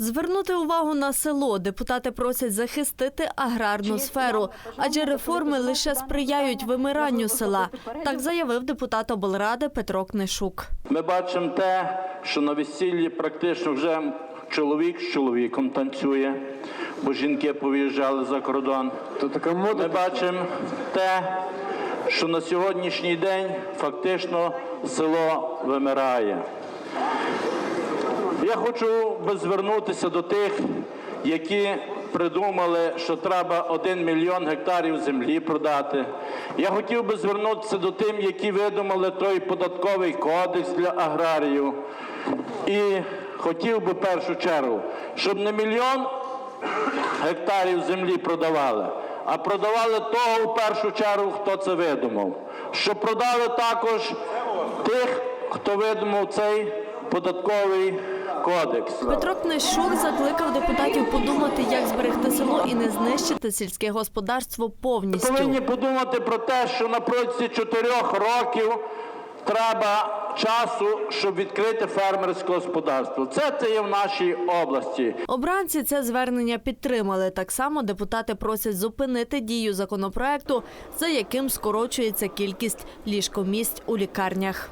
Звернути увагу на село депутати просять захистити аграрну сферу, адже реформи лише сприяють вимиранню села. Так заявив депутат облради Петро Книшук. Ми бачимо те, що на весіллі практично вже чоловік з чоловіком танцює, бо жінки повиїжджали за кордон. Ми бачимо те, що на сьогоднішній день фактично село вимирає. Я хочу звернутися до тих, які придумали, що треба 1 мільйон гектарів землі продати. Я хотів би звернутися до тим, які видумали той податковий кодекс для аграріїв. І хотів би в першу чергу, щоб не мільйон гектарів землі продавали, а продавали того в першу чергу, хто це видумав. Щоб продали також тих, хто видумав цей податковий кодекс. Петро Книшук закликав депутатів подумати, як зберегти село і не знищити сільське господарство повністю. Повинні подумати про те, що на протязі чотирьох років треба часу, щоб відкрити фермерське господарство. Це, це є в нашій області. Обранці це звернення підтримали. Так само депутати просять зупинити дію законопроекту, за яким скорочується кількість ліжкомісць у лікарнях.